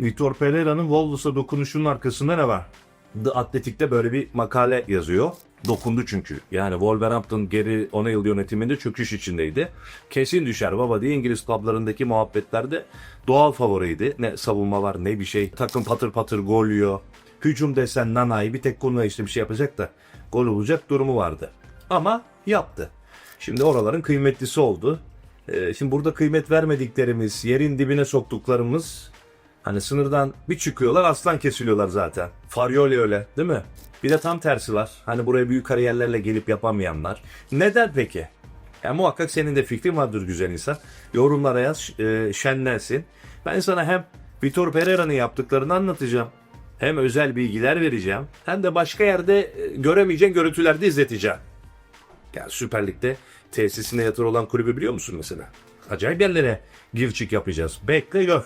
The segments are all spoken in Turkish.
Vitor Pereira'nın Wolves'a dokunuşunun arkasında ne var? The Athletic'te böyle bir makale yazıyor. Dokundu çünkü. Yani Wolverhampton geri ona yıl yönetiminde çöküş içindeydi. Kesin düşer baba diye İngiliz klublarındaki muhabbetlerde doğal favoriydi. Ne savunma var ne bir şey. Takım patır patır gol yiyor. Hücum desen nanay bir tek konuda işte bir şey yapacak da gol olacak durumu vardı. Ama yaptı. Şimdi oraların kıymetlisi oldu. Ee, şimdi burada kıymet vermediklerimiz, yerin dibine soktuklarımız Hani sınırdan bir çıkıyorlar aslan kesiliyorlar zaten. Faryoli öyle değil mi? Bir de tam tersi var. Hani buraya büyük kariyerlerle gelip yapamayanlar. Neden peki? Ya muhakkak senin de fikrin vardır güzel insan. Yorumlara yaz, e, şenlensin. Ben sana hem Vitor Pereira'nın yaptıklarını anlatacağım. Hem özel bilgiler vereceğim. Hem de başka yerde e, göremeyeceğin görüntüler de izleteceğim. Ya Süper Lig'de tesisine yatır olan kulübü biliyor musun mesela? Acayip yerlere gir yapacağız. Bekle gör.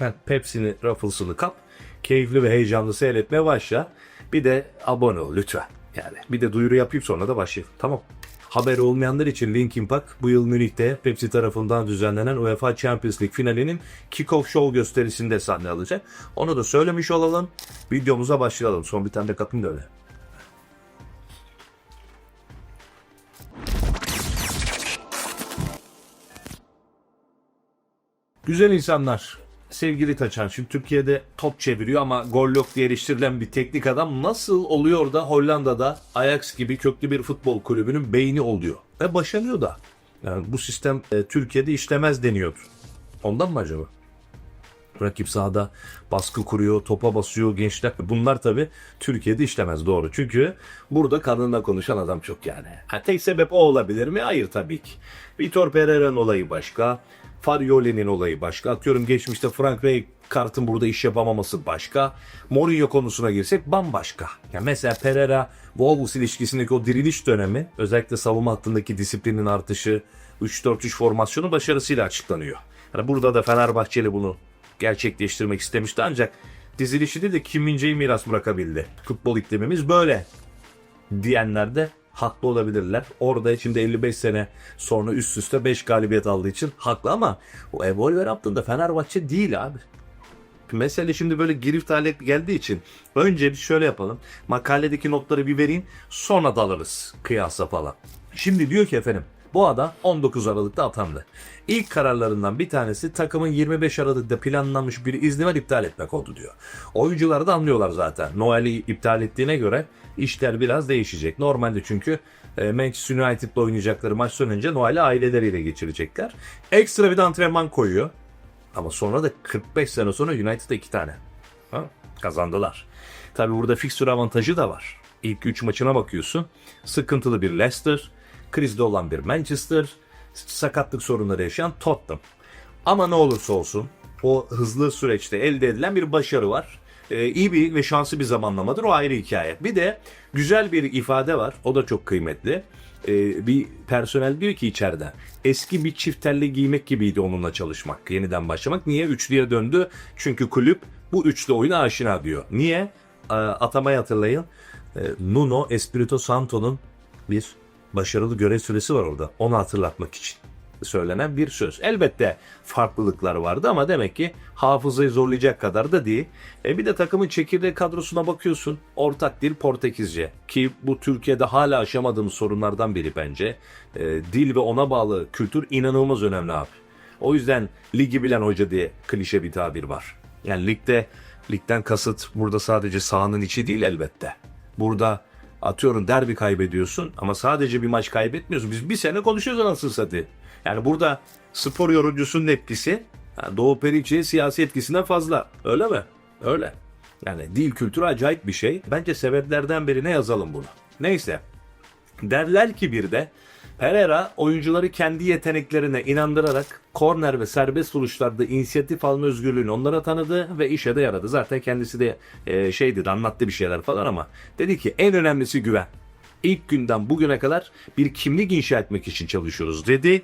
Ben Pepsi'ni, Ruffles'ını kap. Keyifli ve heyecanlı seyretmeye başla. Bir de abone ol lütfen. Yani bir de duyuru yapayım sonra da başlayalım. Tamam. Haberi olmayanlar için Linkin Park bu yıl Münih'te Pepsi tarafından düzenlenen UEFA Champions League finalinin kick-off show gösterisinde sahne alacak. Onu da söylemiş olalım. Videomuza başlayalım. Son bir tane de kapayım da öyle. Güzel insanlar. Sevgili Taçan şimdi Türkiye'de top çeviriyor ama gol yok diye eleştirilen bir teknik adam nasıl oluyor da Hollanda'da Ajax gibi köklü bir futbol kulübünün beyni oluyor ve başarıyor da. Yani bu sistem e, Türkiye'de işlemez deniyordu. Ondan mı acaba? Rakip sahada baskı kuruyor, topa basıyor gençler. Bunlar tabi Türkiye'de işlemez doğru. Çünkü burada kanında konuşan adam çok yani. Ha, tek sebep o olabilir mi? Hayır tabii ki. Vitor Pereira'nın olayı başka. Farioli'nin olayı başka. Atıyorum geçmişte Frank Rijkaard'ın burada iş yapamaması başka. Mourinho konusuna girsek bambaşka. Ya mesela Pereira Wolves ilişkisindeki o diriliş dönemi özellikle savunma hattındaki disiplinin artışı 3-4-3 formasyonu başarısıyla açıklanıyor. Yani burada da Fenerbahçeli bunu gerçekleştirmek istemişti ancak dizilişi de Kim miras bırakabildi. Futbol iklimimiz böyle diyenler de haklı olabilirler. Orada şimdi 55 sene sonra üst üste 5 galibiyet aldığı için haklı ama o Wolverhampton'da Fenerbahçe değil abi. Mesele şimdi böyle girift hale geldiği için önce bir şöyle yapalım. Makaledeki notları bir vereyim sonra dalarız kıyasa falan. Şimdi diyor ki efendim bu adam 19 Aralık'ta atandı. İlk kararlarından bir tanesi takımın 25 Aralık'ta planlanmış bir izni iptal etmek oldu diyor. Oyuncular da anlıyorlar zaten. Noel'i iptal ettiğine göre işler biraz değişecek. Normalde çünkü e, Manchester United'la oynayacakları maç sonunca Noel'i aileleriyle geçirecekler. Ekstra bir de antrenman koyuyor. Ama sonra da 45 sene sonra United'da iki tane. Ha? Kazandılar. Tabi burada fikstür avantajı da var. İlk 3 maçına bakıyorsun. Sıkıntılı bir Leicester, krizde olan bir Manchester, sakatlık sorunları yaşayan Tottenham. Ama ne olursa olsun o hızlı süreçte elde edilen bir başarı var. Ee, iyi bir ve şanslı bir zamanlamadır o ayrı hikaye. Bir de güzel bir ifade var o da çok kıymetli. Ee, bir personel diyor ki içeride eski bir çift telli giymek gibiydi onunla çalışmak yeniden başlamak. Niye? Üçlüye döndü çünkü kulüp bu üçlü oyuna aşina diyor. Niye? Ee, atamayı hatırlayın. Ee, Nuno Espirito Santo'nun bir başarılı görev süresi var orada. Onu hatırlatmak için söylenen bir söz. Elbette farklılıklar vardı ama demek ki hafızayı zorlayacak kadar da değil. E bir de takımın çekirdek kadrosuna bakıyorsun. Ortak dil Portekizce ki bu Türkiye'de hala aşamadığımız sorunlardan biri bence. E, dil ve ona bağlı kültür inanılmaz önemli abi. O yüzden ligi bilen hoca diye klişe bir tabir var. Yani ligde ligden kasıt burada sadece sahanın içi değil elbette. Burada atıyorum derbi kaybediyorsun ama sadece bir maç kaybetmiyorsun. Biz bir sene konuşuyoruz anasını satayım. Yani burada spor yorumcusunun etkisi ha, Doğu Perinçek'in siyasi etkisinden fazla. Öyle mi? Öyle. Yani dil kültürü acayip bir şey. Bence sebeplerden birine yazalım bunu. Neyse. Derler ki bir de Pereira oyuncuları kendi yeteneklerine inandırarak korner ve serbest vuruşlarda inisiyatif alma özgürlüğünü onlara tanıdı ve işe de yaradı. Zaten kendisi de e, şey anlattı bir şeyler falan ama dedi ki en önemlisi güven. İlk günden bugüne kadar bir kimlik inşa etmek için çalışıyoruz dedi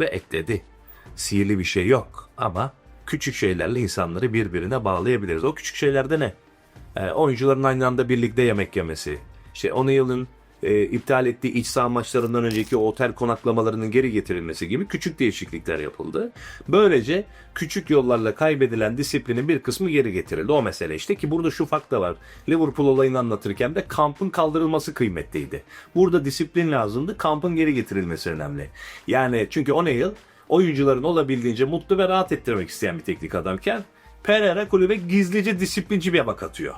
ve ekledi. Sihirli bir şey yok ama küçük şeylerle insanları birbirine bağlayabiliriz. O küçük şeylerde ne? E, oyuncuların aynı anda birlikte yemek yemesi. İşte O'Neill'in e, iptal ettiği iç saha maçlarından önceki o otel konaklamalarının geri getirilmesi gibi küçük değişiklikler yapıldı. Böylece küçük yollarla kaybedilen disiplinin bir kısmı geri getirildi. O mesele işte ki burada şu fark da var. Liverpool olayını anlatırken de kampın kaldırılması kıymetliydi. Burada disiplin lazımdı. Kampın geri getirilmesi önemli. Yani çünkü O'Neil oyuncuların olabildiğince mutlu ve rahat ettirmek isteyen bir teknik adamken Pereira kulübe gizlice disiplinci bir yaba katıyor.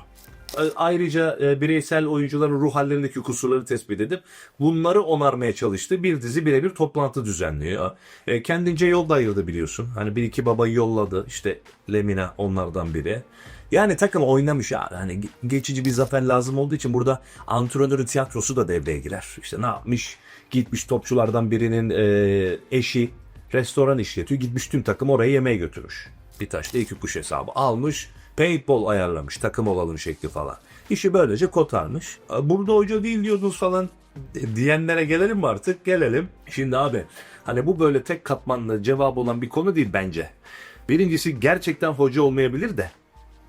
Ayrıca e, bireysel oyuncuların ruh hallerindeki kusurları tespit edip bunları onarmaya çalıştığı bir dizi birebir toplantı düzenliyor. E, kendince yol da ayırdı biliyorsun. Hani bir iki babayı yolladı. İşte Lemina onlardan biri. Yani takım oynamış ya. Hani ge- geçici bir zafer lazım olduğu için burada antrenörün tiyatrosu da devreye girer. İşte ne yapmış? Gitmiş topçulardan birinin e, eşi restoran işletiyor. Gitmiş tüm takım oraya yemeğe götürmüş. Bir taşla iki kuş hesabı almış. Paintball ayarlamış takım olalım şekli falan. İşi böylece kotarmış. Burada hoca değil diyordunuz falan diyenlere gelelim mi artık? Gelelim. Şimdi abi hani bu böyle tek katmanlı cevap olan bir konu değil bence. Birincisi gerçekten hoca olmayabilir de.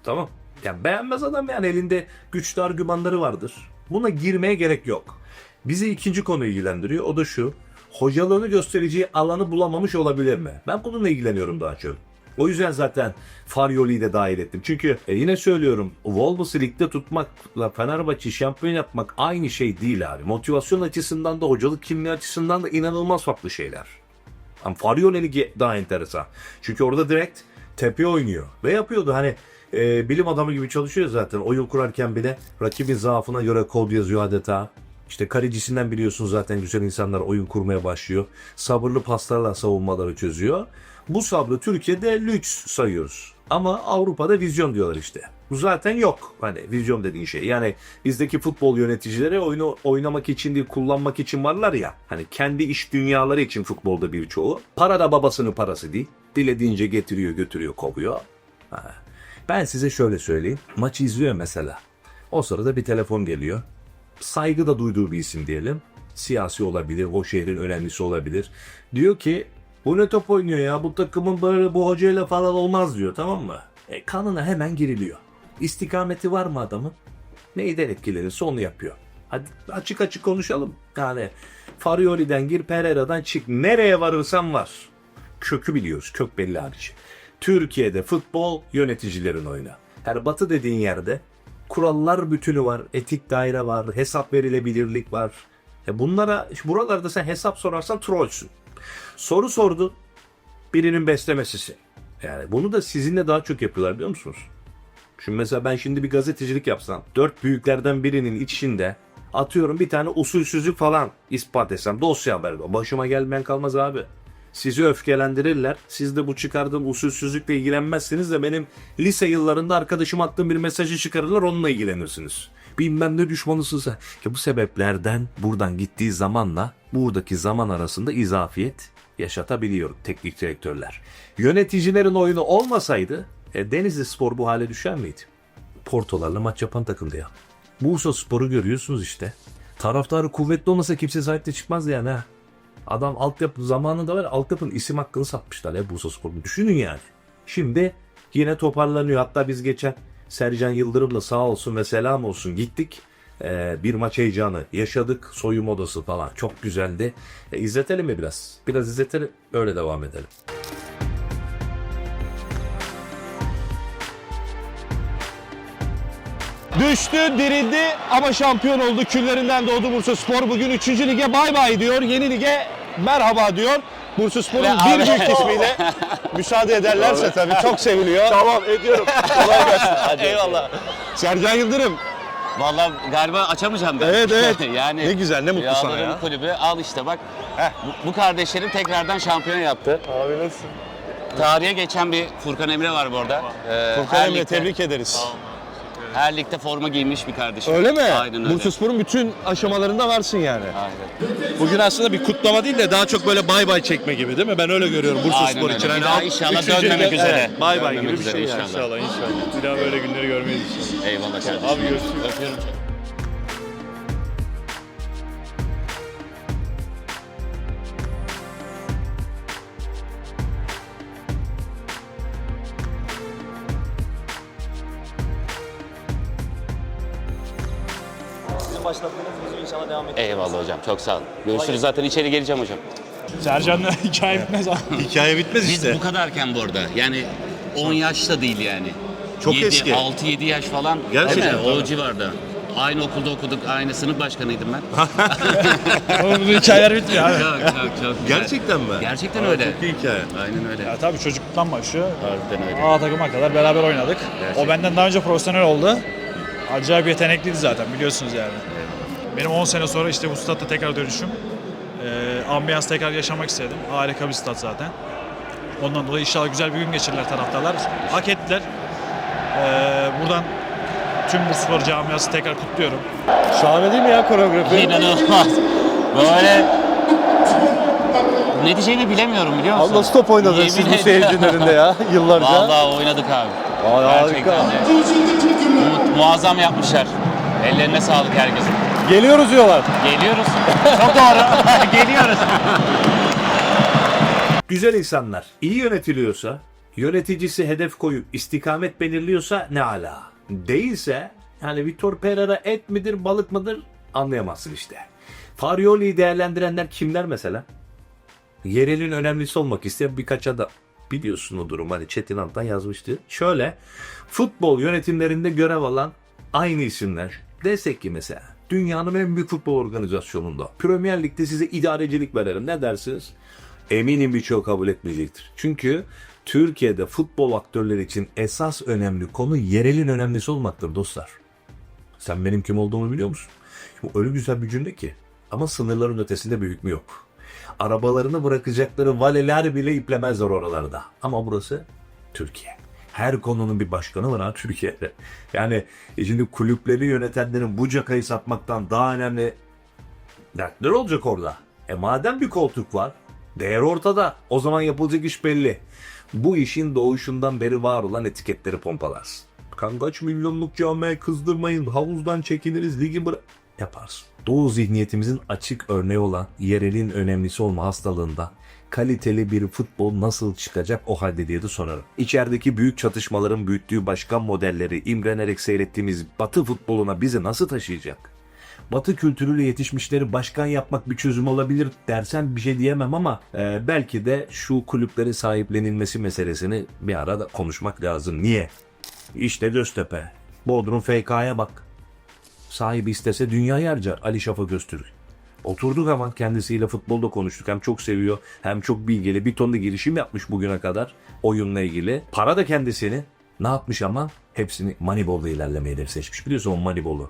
Tamam. Yani beğenmez adam yani elinde güçlü argümanları vardır. Buna girmeye gerek yok. Bizi ikinci konu ilgilendiriyor. O da şu. Hocalığını göstereceği alanı bulamamış olabilir mi? Ben bununla ilgileniyorum daha çok. O yüzden zaten Faryoli'yi de dahil ettim. Çünkü e, yine söylüyorum Wolves'ı ligde tutmakla Fenerbahçe şampiyon yapmak aynı şey değil abi. Motivasyon açısından da hocalık kimliği açısından da inanılmaz farklı şeyler. Ama Farioli Ligi daha enteresan. Çünkü orada direkt tepe oynuyor. Ve yapıyordu hani e, bilim adamı gibi çalışıyor zaten. Oyun kurarken bile rakibin zaafına göre kod yazıyor adeta. İşte kalecisinden biliyorsun zaten güzel insanlar oyun kurmaya başlıyor. Sabırlı paslarla savunmaları çözüyor. Bu sabrı Türkiye'de lüks sayıyoruz. Ama Avrupa'da vizyon diyorlar işte. Bu zaten yok. Hani vizyon dediğin şey. Yani bizdeki futbol yöneticileri oyunu oynamak için değil kullanmak için varlar ya. Hani kendi iş dünyaları için futbolda birçoğu. Para da babasının parası değil. Dilediğince getiriyor götürüyor kovuyor. Ha. Ben size şöyle söyleyeyim. Maçı izliyor mesela. O sırada bir telefon geliyor. Saygı da duyduğu bir isim diyelim. Siyasi olabilir, o şehrin önemlisi olabilir. Diyor ki bu ne top oynuyor ya bu takımın böyle bu hocayla falan olmaz diyor tamam mı? E, kanına hemen giriliyor. İstikameti var mı adamın? Neyden etkilenirse onu yapıyor. Hadi açık açık konuşalım. Yani Farioli'den gir Pereira'dan çık. Nereye varırsan var. Kökü biliyoruz. Kök belli hariç. Türkiye'de futbol yöneticilerin oyunu. Her batı dediğin yerde kurallar bütünü var. Etik daire var. Hesap verilebilirlik var. E bunlara buralarda sen hesap sorarsan trollsün. Soru sordu. Birinin beslemesisin. Yani bunu da sizinle daha çok yapıyorlar biliyor musunuz? Şimdi mesela ben şimdi bir gazetecilik yapsam, dört büyüklerden birinin içinde atıyorum bir tane usulsüzlük falan ispat etsem dosya haber. Başıma gelmeyen kalmaz abi. Sizi öfkelendirirler. Siz de bu çıkardığım usulsüzlükle ilgilenmezsiniz de benim lise yıllarında arkadaşım attığım bir mesajı çıkarırlar onunla ilgilenirsiniz. Bilmem ne düşmanısın sen. Ya bu sebeplerden buradan gittiği zamanla buradaki zaman arasında izafiyet yaşatabiliyor teknik direktörler. Yöneticilerin oyunu olmasaydı e, Denizli Spor bu hale düşer miydi? Portolarla maç yapan takımdı ya. Bursa Spor'u görüyorsunuz işte. Taraftarı kuvvetli olmasa kimse sahip de çıkmaz yani ha. Adam altyapı zamanında var ya, altyapının isim hakkını satmışlar ya Bursa Spor'un. Düşünün yani. Şimdi yine toparlanıyor. Hatta biz geçen Sercan Yıldırım'la sağ olsun ve selam olsun gittik. Ee, bir maç heyecanı yaşadık. Soyum odası falan. Çok güzeldi. E, izletelim mi biraz? Biraz izletelim. Öyle devam edelim. Düştü, dirildi ama şampiyon oldu. Küllerinden doğdu Bursa Spor. Bugün 3. lige bay bay diyor. Yeni lige merhaba diyor. Bursa Spor'un bir abi- büyük ismiyle müsaade ederlerse tabii çok seviliyor. Tamam ediyorum. Kolay gelsin. Eyvallah. Sercan Yıldırım. Vallahi galiba açamayacağım ben. Evet, evet. yani Ne güzel, ne mutlu sana ya. kulübü al işte bak. Heh. Bu, bu kardeşlerim tekrardan şampiyon yaptı. Abi nasılsın? Tarihe geçen bir Furkan Emre var burada. Ee, Furkan her Emre ligde- tebrik ederiz. Her ligde forma giymiş bir kardeşim. Öyle mi? Aynen öyle. Bursa Spor'un bütün aşamalarında varsın yani. Aynen. Bugün aslında bir kutlama değil de daha çok böyle bay bay çekme gibi değil mi? Ben öyle görüyorum Aynen Spor öyle. için. Bir Hani daha inşallah üçüncü dönmemek lige- üzere. Evet, Bay bay Dönmemek gibi bir üzere şey yani. inşallah. İnşallah inşallah. Bir daha böyle günleri görmeyiz inşallah. Eyvallah kardeşim. Abi görüşürüz. Öpüyorum seni. Devam et. Eyvallah hocam çok sağ olun. Görüşürüz zaten içeri geleceğim hocam. Sercan'la hikaye bitmez abi. Hikaye bitmez Biz işte. bu kadarken bu arada yani 10 yaş da değil yani. Çok 7, eski. 6-7 yaş falan. Gerçekten. Değil mi? O civarda. Aynı okulda okuduk, aynı sınıf başkanıydım ben. Oğlum bu hikayeler bitmiyor abi. çok çok çok güzel. Gerçekten mi? Gerçekten Aa, öyle. Çok iyi hikaye. Aynen öyle. Ya tabii çocukluktan başlıyor. Harbiden öyle. A takıma kadar beraber oynadık. Gerçekten. O benden daha önce profesyonel oldu. Acayip yetenekliydi zaten biliyorsunuz yani. Benim 10 sene sonra işte bu statta tekrar dönüşüm. Ee, ambiyans tekrar yaşamak istedim. Harika bir stat zaten. Ondan dolayı inşallah güzel bir gün geçirirler taraftarlar. Hak ettiler. Ee, buradan tüm bu spor camiası tekrar kutluyorum. Şahane değil mi ya koreografi? İnanılmaz. Böyle ne diyeceğimi bilemiyorum biliyor musun? Allah stop oynadın Yemin siz bu önünde ya yıllarca. Vallahi oynadık abi. Vay, Gerçekten harika. de. Mu- muazzam yapmışlar. Ellerine sağlık herkesin. Geliyoruz diyorlar. Geliyoruz. Çok doğru. Geliyoruz. Güzel insanlar iyi yönetiliyorsa, yöneticisi hedef koyup istikamet belirliyorsa ne ala. Değilse yani Vitor Pereira et midir balık mıdır anlayamazsın işte. Farioli'yi değerlendirenler kimler mesela? Yerelin önemlisi olmak isteyen birkaç adam. Biliyorsun o durum hani Çetin Altan yazmıştı. Şöyle futbol yönetimlerinde görev alan aynı isimler. Desek ki mesela dünyanın en büyük futbol organizasyonunda Premier Lig'de size idarecilik verelim ne dersiniz? Eminim birçoğu kabul etmeyecektir. Çünkü Türkiye'de futbol aktörleri için esas önemli konu yerelin önemlisi olmaktır dostlar. Sen benim kim olduğumu biliyor musun? Bu öyle güzel bir cümle ki. Ama sınırların ötesinde bir hükmü yok. Arabalarını bırakacakları valeler bile iplemezler oralarda. Ama burası Türkiye. Her konunun bir başkanı var ha Türkiye'de. Yani e şimdi kulüpleri yönetenlerin bu cakayı satmaktan daha önemli dertler olacak orada. E madem bir koltuk var, değer ortada. O zaman yapılacak iş belli. Bu işin doğuşundan beri var olan etiketleri pompalarsın. Kankaç milyonluk camiayı kızdırmayın, havuzdan çekiniriz, ligi bırak... Yaparsın. Doğu zihniyetimizin açık örneği olan yerelin önemlisi olma hastalığında kaliteli bir futbol nasıl çıkacak o halde diye de sorarım. İçerideki büyük çatışmaların büyüttüğü başkan modelleri imrenerek seyrettiğimiz batı futboluna bizi nasıl taşıyacak? Batı kültürüyle yetişmişleri başkan yapmak bir çözüm olabilir dersen bir şey diyemem ama e, belki de şu kulüpleri sahiplenilmesi meselesini bir arada konuşmak lazım. Niye? İşte Göztepe. Bodrum FK'ya bak. Sahibi istese dünyayı harcar Ali Şafak Öztürk. Oturduk ama kendisiyle futbolda konuştuk. Hem çok seviyor hem çok bilgili. Bir tonlu girişim yapmış bugüne kadar oyunla ilgili. Para da kendisini. Ne yapmış ama? Hepsini Moneyball'da ilerlemeyi hedef seçmiş. Biliyorsun o Moneyball'u.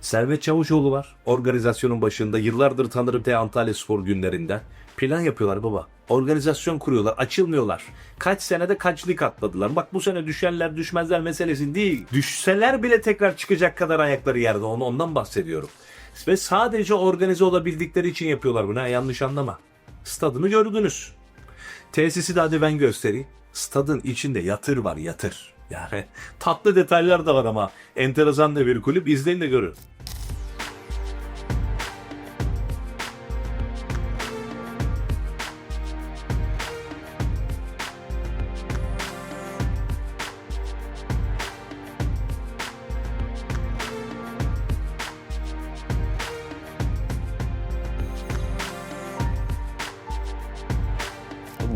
Servet Çavuşoğlu var. Organizasyonun başında. Yıllardır tanırım te Antalya Spor günlerinden. Plan yapıyorlar baba. Organizasyon kuruyorlar. Açılmıyorlar. Kaç senede kaç lig atladılar. Bak bu sene düşenler düşmezler meselesi değil. Düşseler bile tekrar çıkacak kadar ayakları yerde. Onu ondan bahsediyorum. Ve sadece organize olabildikleri için yapıyorlar bunu. Yanlış anlama. Stadını gördünüz. Tesisi de hadi ben göstereyim. Stadın içinde yatır var yatır. Yani tatlı detaylar da var ama enteresan da bir kulüp. İzleyin de görün.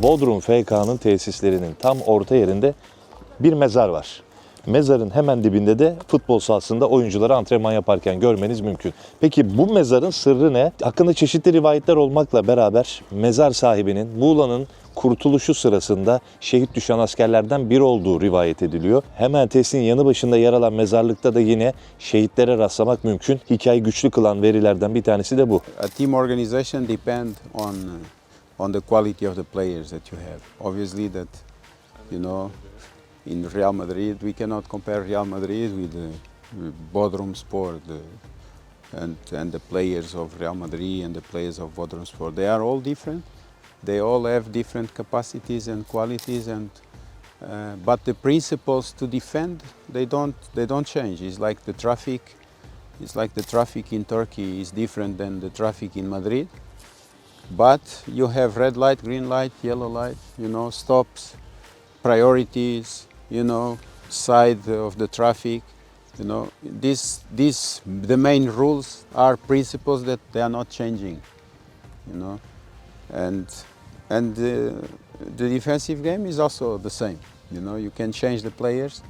Bodrum FK'nın tesislerinin tam orta yerinde bir mezar var. Mezarın hemen dibinde de futbol sahasında oyuncuları antrenman yaparken görmeniz mümkün. Peki bu mezarın sırrı ne? Hakkında çeşitli rivayetler olmakla beraber mezar sahibinin Muğla'nın kurtuluşu sırasında şehit düşen askerlerden biri olduğu rivayet ediliyor. Hemen tesisin yanı başında yer alan mezarlıkta da yine şehitlere rastlamak mümkün. Hikayeyi güçlü kılan verilerden bir tanesi de bu. a team organization depend on uh, on the quality of the players that you have. Obviously, that you know, in Real Madrid we cannot compare Real Madrid with uh, Bodrum Sport uh, and and the players of Real Madrid and the players of Bodrum Sport. They are all different. They all have different capacities and qualities and. Uh, but the principles to defend they don't they don't change. It's like the traffic it's like the traffic in Turkey is different than the traffic in Madrid. But you have red light, green light, yellow light, you know, stops, priorities, you know, side of the traffic. You know, this, this, the main rules are principles that they are not changing. You know, and and the, the defensive game is also the same. You know, you can change the players,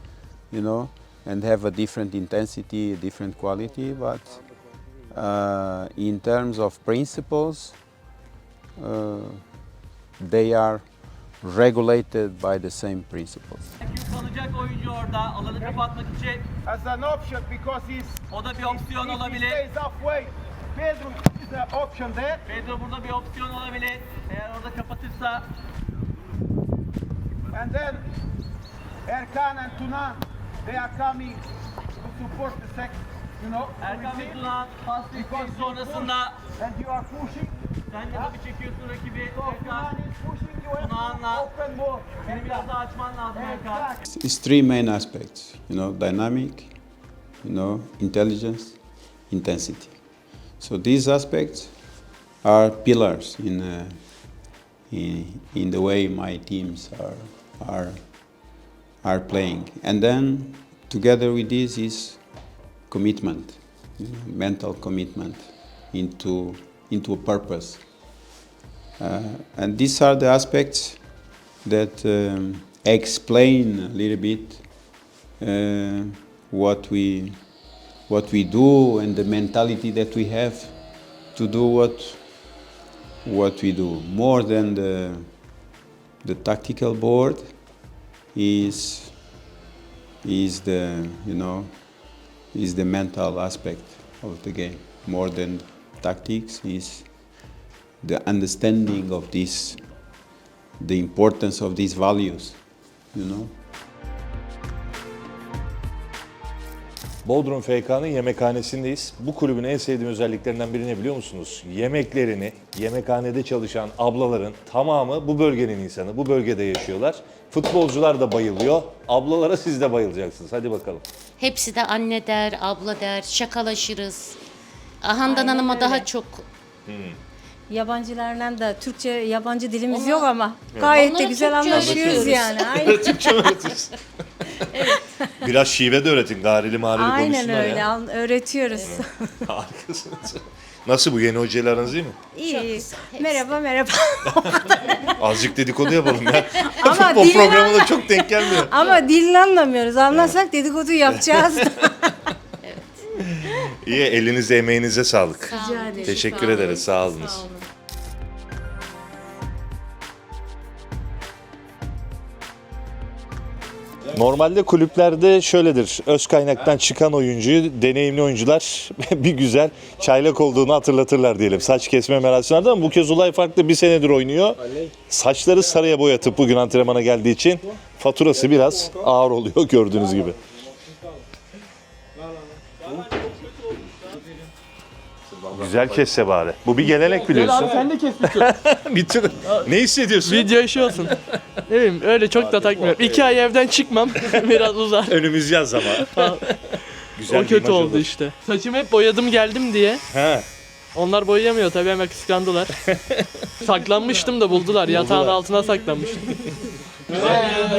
you know, and have a different intensity, a different quality, but uh, in terms of principles, uh, they are regulated by the same principles. kalacak oyuncu orada alanı kapatmak için as an option because he's o da bir opsiyon he olabilir. stays halfway. Pedro is the option there. Pedro burada bir opsiyon olabilir. Eğer orada kapatırsa And then Erkan and Tunan, they are coming to support the second, you know, Erkan ve. Tunan pas sonrasında and you are pushing. Sen de tabii çekiyorsun rakibi. Erkan Tunan is pushing you have to Tunan'la open more. seni biraz daha açman lazım Erkan. It's three main aspects, you know, dynamic, you know, intelligence, intensity. So these aspects are pillars in, uh, in, in the way my teams are, are, are playing. And then together with this is commitment, you know, mental commitment into, into a purpose. Uh, and these are the aspects that um, explain a little bit uh, what we what we do and the mentality that we have to do what what we do more than the the tactical board is is the you know is the mental aspect of the game more than tactics is the understanding of this the importance of these values, you know. Bodrum FK'nın yemekhanesindeyiz. Bu kulübün en sevdiğim özelliklerinden biri ne biliyor musunuz? Yemeklerini yemekhanede çalışan ablaların tamamı bu bölgenin insanı. Bu bölgede yaşıyorlar. Futbolcular da bayılıyor. Ablalara siz de bayılacaksınız. Hadi bakalım. Hepsi de anne der, abla der, şakalaşırız. Handan Hanım'a daha çok. Yabancılarla da Türkçe yabancı dilimiz yok ama gayet de Onlara güzel Türkçe anlaşıyoruz öğretiyoruz. yani. Aynen, Türkçe öğretirsin. Biraz şive de öğretin. Garili marili aynen konuşsunlar öyle ya. an- öğretiyoruz. Harikasınız. Nasıl bu yeni hocayla aranız iyi mi? İyi. Merhaba merhaba. Azıcık dedikodu yapalım ya. Ama Futbol dilini çok denk gelmiyor. ama dilini anlamıyoruz. Anlasak dedikodu yapacağız. İyi elinize emeğinize sağlık. Sağ olun, ederim. Teşekkür sağ olun, ederiz, sağ olunuz. Sağ olun. Normalde kulüplerde şöyledir. Öz kaynaktan çıkan oyuncuyu deneyimli oyuncular bir güzel çaylak olduğunu hatırlatırlar diyelim. Saç kesme merasimlerde ama bu kez olay farklı. Bir senedir oynuyor. Saçları sarıya boyatıp bugün antrenmana geldiği için faturası biraz ağır oluyor gördüğünüz gibi. Güzel kesse bari. Bu bir gelenek biliyorsun. sen de kes bir tür... Ne hissediyorsun? Video işi olsun. ne bileyim öyle çok da takmıyorum. İki ay evden çıkmam biraz uzar. Önümüz yaz ama. Güzel o kötü oldu olur. işte. Saçımı hep boyadım geldim diye. He. Onlar boyayamıyor tabii hemen kıskandılar. Saklanmıştım da buldular. Yatağın altına saklanmıştım.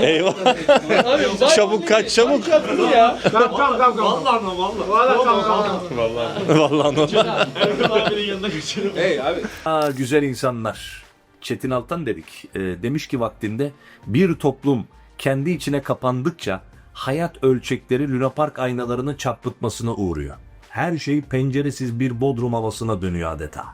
Eyvah. çabuk kaç çabuk. Vallahi normal. Aa, güzel insanlar. Çetin Altan dedik. Ee, demiş ki vaktinde bir toplum kendi içine kapandıkça hayat ölçekleri lunapark aynalarının çarpıtmasına uğruyor. Her şey penceresiz bir bodrum havasına dönüyor adeta.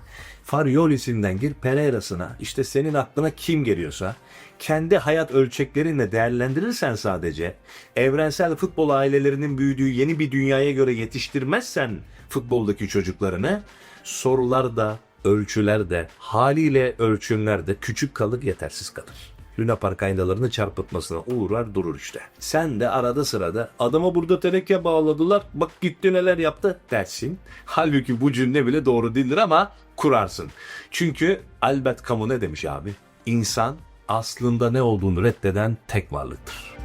Farioli'sinden gir Pereira'sına işte senin aklına kim geliyorsa kendi hayat ölçeklerinle değerlendirirsen sadece evrensel futbol ailelerinin büyüdüğü yeni bir dünyaya göre yetiştirmezsen futboldaki çocuklarını sorular da ölçüler de haliyle ölçümler de küçük kalır yetersiz kalır. Luna Park aynalarını çarpıtmasına uğrar durur işte. Sen de arada sırada adama burada teneke bağladılar bak gitti neler yaptı dersin. Halbuki bu cümle bile doğru değildir ama kurarsın. Çünkü Albert Camus ne demiş abi? İnsan aslında ne olduğunu reddeden tek varlıktır.